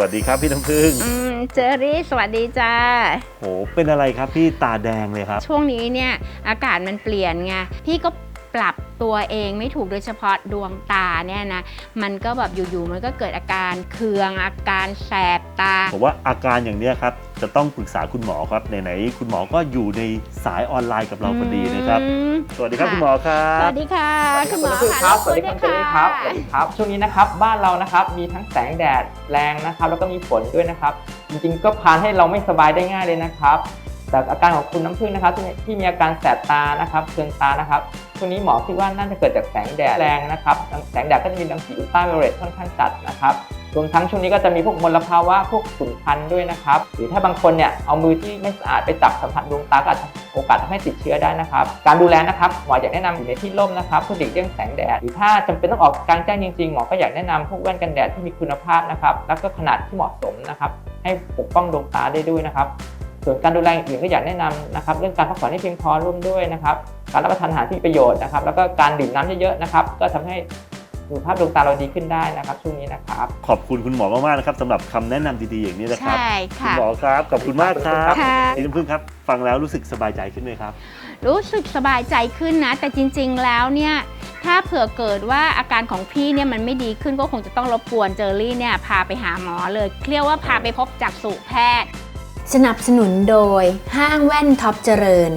วัสดีครับพี่น้ำพึ่งอืมเจอรี่สวัสดีจ้าโหเป็นอะไรครับพี่ตาแดงเลยครับ ช่วงนี้เนี่ยอากาศมันเปลี่ยนไงพี่ก็ ปรับตัวเองไม่ถูกโดยเฉพาะดวงตาเนี่ยนะมันก็แบบอยู่ๆมันก็เกิดอาการเคืองอาการแสบตา ผมว่าอาการอย่างเนี้ยครับจะต้องปรึกษาคุณหมอครับไหนๆคุณหมอก็อยู่ในสายออนไลน์กับเราพอดีนะครับอืมสวัสดีครับค่ะ คุณหมอครัสบ วัสดีค่ะคุณหมอสวัสดีค่ะครับ สวัสดีครับสวัสดีครับสรวับสกวนดีครับ ช่วงนี้นะครับ บ้านเรานะครับ มีทั้งแสงแดดแรงนะครับ แล้วก็มีฝนด้วยนะครับ จริงๆ ก็พานให้เราไม่สบายได้ง่ายเลยนะครับ แต่อาการของคุณน้ำผึ้งนะครับที่มีอาการแสบตานะครับเคืองตานะครับช่วงนี้หมอคิดว่าน่าจะเกิดจากแสงแดดแรงนะครับ แสงแดดก็จะมีรังสีอุลตราไวโอเลตค่อนข้างจัดนะครับรวมทั้งช่วงนี้ก็จะมีพวกมลภาวะพวกฝุ่นคันด้วยนะครับ หรือถ้าบางคนเนี่ยเอามือที่ไม่สะอาดไปจับสัมผัสดวงตาก็อาจจะโอกาสทำให้ติดเชื้อได้นะครับ การดูแลนะครับหมออยากแนะนำอยู่ในที่ร่มนะครับเพื่อหลีกเลี่ยงแสงแดดหรือถ้าจำเป็นต้องออกกลางแจ้งจริงๆหมอก็อยากแนะนำพวกแว่นกันแดดที่มีคุณภาพนะครับแล้วก็ขนาดที่เหมาะสมนะครับให้ปกป้องดวงตาได้ด้วยนะครับ ส่วนการดูแลอื่นก็อยากแนะนำนะครับเรื่องการพักผ่อนให้เพียงพอร่วมด้วยนะครับการรับประทานอาหารที่มีประโยชน์นะครับแล้วก็การดื่มน้ำเยอะๆนะครับก็ทำให้สุขภาพดวงตาเราดีขึ้นได้นะครับช่วงนี้นะครับ ขอบคุณคุณหมอมากๆนะครับสำหรับคำแนะนำดีๆอย่างนี้นะครับใช่คุณค่ะหมอครับขอบคุณมากครับค่ะพี่น้ำพึ่งครับ ฟังแล้วรู้สึกสบายใจขึ้นไหมครับ รู้สึกสบายใจขึ้นนะ แต่จริง ๆ แล้วเนี่ยถ้าเผื่อเกิดว่าอาการของพี่เนี่ยมันไม่ดีขึ้นก็คงจะต้องรบกวนเจอรี่เนี่ยพาไปหาหมอเลยเรียกว่าพาไปพบจักษุแพทย์ สนับสนุนโดยห้างแว่นท็อปเจริญ